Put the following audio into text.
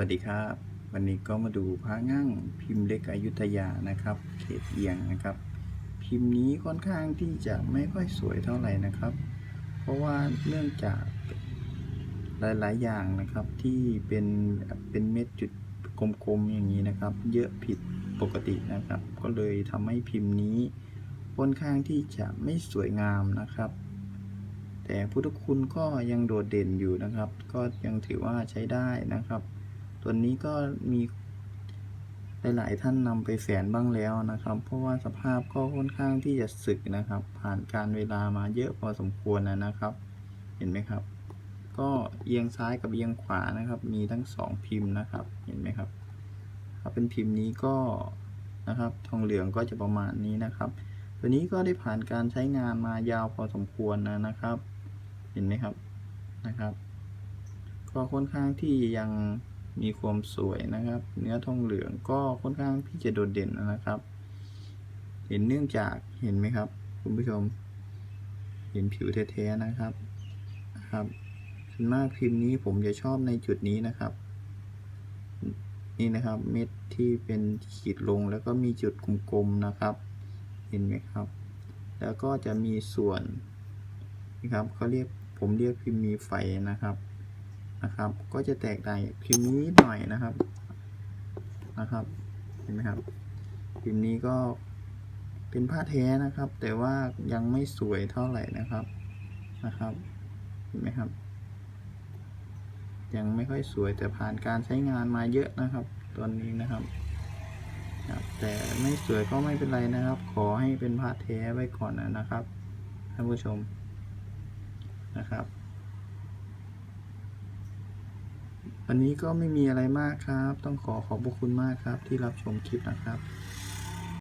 วัสดีครับ วันนี้ก็มาดูพระง่างพิมพ์เล็กอยุธยานะครับ เขตเอียงนะครับ พิมพ์นี้ค่อนข้างที่จะไม่ค่อยสวยเท่าไหร่นะครับ เพราะว่าเนื่องจากหลาย ๆ อย่างนะครับที่เป็นเป็นเม็ดจุดกลม ๆ อย่างนี้นะครับ เยอะผิดปกตินะครับ ก็เลยทำให้พิมพ์นี้ค่อนข้างที่จะไม่สวยงามนะครับแต่พุทธคุณก็ยังโดดเด่นอยู่นะครับ ก็ยังถือว่าใช้ได้นะครับ ตัวนี้ก็มีหลาย ๆ ท่านนำไปแฝนบ้างแล้วนะครับ เพราะว่าสภาพก็ค่อนข้างที่จะสึกนะครับ ผ่านการเวลามาเยอะพอสมควรนะนะครับ เห็นไหมครับ ก็เอียงซ้ายกับเอียงขวานะครับ มีทั้งสองพิมพ์นะครับ เห็นไหมครับ ถ้าเป็นพิมพ์นี้ก็นะครับ ทองเหลืองก็จะประมาณนี้นะครับ ตัวนี้ก็ได้ผ่านการใช้งานมายาวพอสมควรนะนะครับ เห็นไหมครับนะครับ ก็ค่อนข้างที่ยัง มีความสวยนะครับ เนื้อทองเหลืองก็ค่อนข้างที่จะโดดเด่นนะครับ เห็นเนื่องจากเห็นไหมครับ คุณผู้ชม เห็นผิวแท้ๆนะครับครับส่วนมากพิมพ์นี้ผมจะชอบในจุดนี้นะครับ นี่นะครับเม็ดที่เป็นขีดลงแล้วก็มีจุดกลมๆนะครับ เห็นไหมครับ แล้วก็จะมีส่วนนะครับเขาเรียกผมเรียกพิมพ์มีไฟนะครับ นะครับ ก็จะแตกต่างพิมพ์นี้หน่อยนะครับนะครับ เห็นไหมครับ พิมพ์นี้ก็เป็นผ้าแท้นะครับ แต่ว่ายังไม่สวยเท่าไหร่นะครับนะครับ เห็นไหมครับ ยังไม่ค่อยสวยแต่ผ่านการใช้งานมาเยอะนะครับตัวนี้นะครับแต่ไม่สวยก็ไม่เป็นไรนะครับ ขอให้เป็นผ้าแท้ไว้ก่อนนะครับท่านผู้ชมนะครับ วันนี้ก็ไม่มีอะไรมากครับ ต้องขอขอบพระคุณมากครับที่รับชมคลิปนะครับ